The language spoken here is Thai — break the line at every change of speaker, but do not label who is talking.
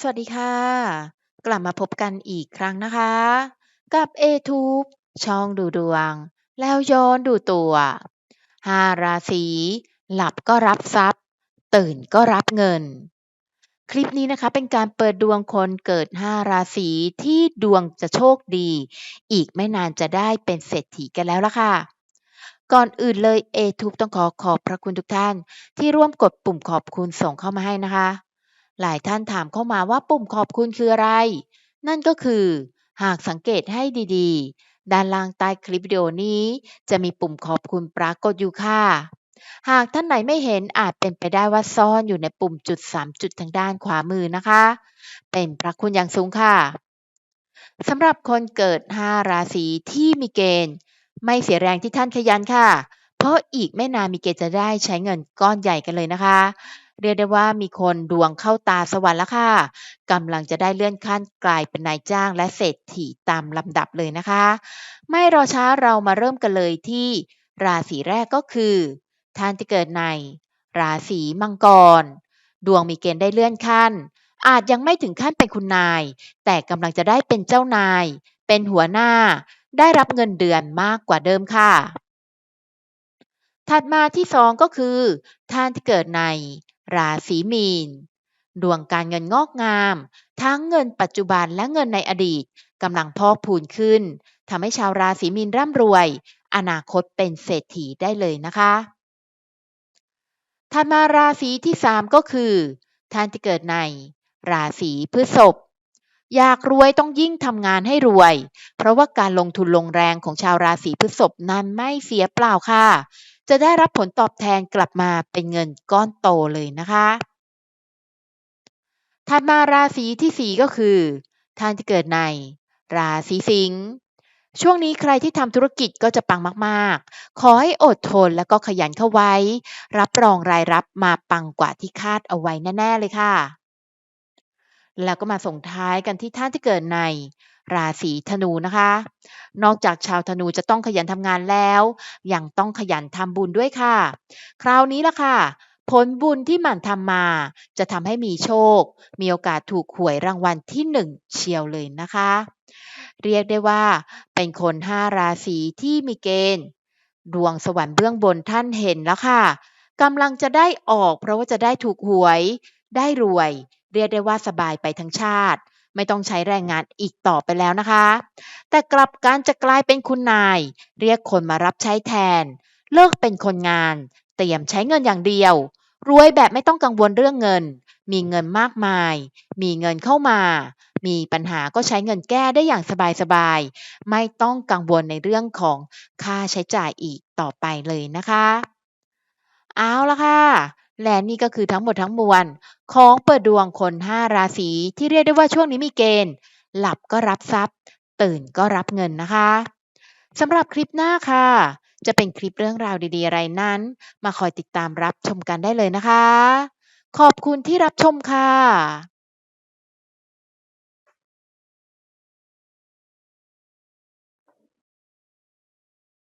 สวัสดีค่ะ กลับมาพบกันอีกครั้งนะคะ กับ A-Tube ช่องดูดวง แล้วย้อนดูตัว5ราศีหลับก็รับทรัพย์ ตื่นก็รับเงิน คลิปนี้นะคะเป็นการเปิดดวงคนเกิด5ราศีที่ดวงจะโชคดี อีกไม่นานจะได้เป็นเศรษฐีกันแล้วล่ะค่ะก่อนอื่นเลย A-Tube ต้องขอขอบพระคุณทุกท่าน ที่ร่วมกดปุ่มขอบคุณส่งเข้ามาให้นะคะ หลายท่านถามเข้ามาว่าปุ่มขอบคุณคืออะไร นั่นก็คือ หากสังเกตให้ดีๆ ด้านล่างใต้คลิปวิดีโอนี้ จะมีปุ่มขอบคุณปรากฏอยู่ค่ะ หากท่านไหนไม่เห็นอาจเป็นไปได้ว่าซ่อนอยู่ในปุ่มจุด 3 จุดทางด้านขวามือนะคะ เป็นพระคุณอย่างสูงค่ะสำหรับคนเกิด 5 ราศีที่มีเกณฑ์ ไม่เสียแรงที่ท่านขยันค่ะ เพราะอีกไม่นานมีเกณฑ์จะได้ใช้เงินก้อนใหญ่กันเลยนะคะ เรียกได้ว่ามีคนดวงเข้าตาสวรรค์แล้วค่ะกำลังจะได้เลื่อนขั้นกลายเป็นนายจ้างและเศรษฐีตามลำดับเลยนะคะ ไม่รอช้าเรามาเริ่มกันเลยที่ราศีแรกก็คือ ท่านที่เกิดใน ราศีมังกร ดวงมีเกณฑ์ได้เลื่อนขั้น อาจยังไม่ถึงขั้นเป็นคุณนาย แต่กำลังจะได้เป็นเจ้านาย เป็นหัวหน้า ได้รับเงินเดือนมากกว่าเดิมค่ะถัดมาที่2ก็คือ ท่านที่เกิดใน ราศีมีน ดวงการเงินงอกงาม ทั้งเงินปัจจุบันและเงินในอดีตกำลังพอกพูนขึ้นทำให้ชาวราศีมีนร่ำรวย อนาคตเป็นเศรษฐีได้เลยนะคะถัดมาราศีที่ 3 ก็คือ ท่านที่เกิดใน ราศีพฤษภอยากรวยต้องยิ่งทำงานให้รวย เพราะว่าการลงทุนลงแรงของชาวราศีพฤษภนั้นไม่เสียเปล่าค่ะ จะได้รับผลตอบแทนกลับมาเป็นเงินก้อนโตเลยนะคะถัดมาราศีที่4ก็คือท่านที่เกิดในราศีสิงห์ช่วงนี้ใครที่ทำธุรกิจก็จะปังมากๆ ขอให้อดทนแล้วก็ขยันเข้าไว้ รับรองรายรับมาปังกว่าที่คาดเอาไว้แน่ ๆ เลยค่ะ แล้วก็มาส่งท้ายกันที่ท่านที่เกิดในราศีธนูนะคะ นอกจากชาวธนูจะต้องขยันทำงานแล้วยังต้องขยันทำบุญด้วยค่ะ คราวนี้ละค่ะ ผลบุญที่หมั่นทำมา จะทำให้มีโชค มีโอกาสถูกหวยรางวัลที่1เชียวเลยนะคะ เรียกได้ว่า เป็นคน5ราศีที่มีเกณฑ์ ดวงสวรรค์เบื้องบนท่านเห็นแล้วค่ะกำลังจะได้ออกเพราะว่าจะได้ถูกหวย ได้รวย เรียกได้ว่าสบายไปทั้งชาติ ไม่ต้องใช้แรงงานอีกต่อไปแล้วนะคะ แต่กลับการจะกลายเป็นคุณนาย เรียกคนมารับใช้แทน เลิกเป็นคนงาน เตรียมใช้เงินอย่างเดียว รวยแบบไม่ต้องกังวลเรื่องเงิน มีเงินมากมาย มีเงินเข้ามา มีปัญหาก็ใช้เงินแก้ได้อย่างสบายๆ ไม่ต้องกังวลในเรื่องของค่าใช้จ่ายอีกต่อไปเลยนะคะเอาละค่ะ และนี่ก็คือทั้งหมดทั้งมวล ของเปิดดวงคน 5 ราศีที่เรียกได้ว่าช่วงนี้มีเกณฑ์ หลับก็รับทรัพย์ ตื่นก็รับเงินนะคะสำหรับคลิปหน้าค่ะ จะเป็นคลิปเรื่องราวดีๆ อะไรนั้น มาคอยติดตามรับชมกันได้เลยนะคะ ขอบคุณที่รับชมค่ะ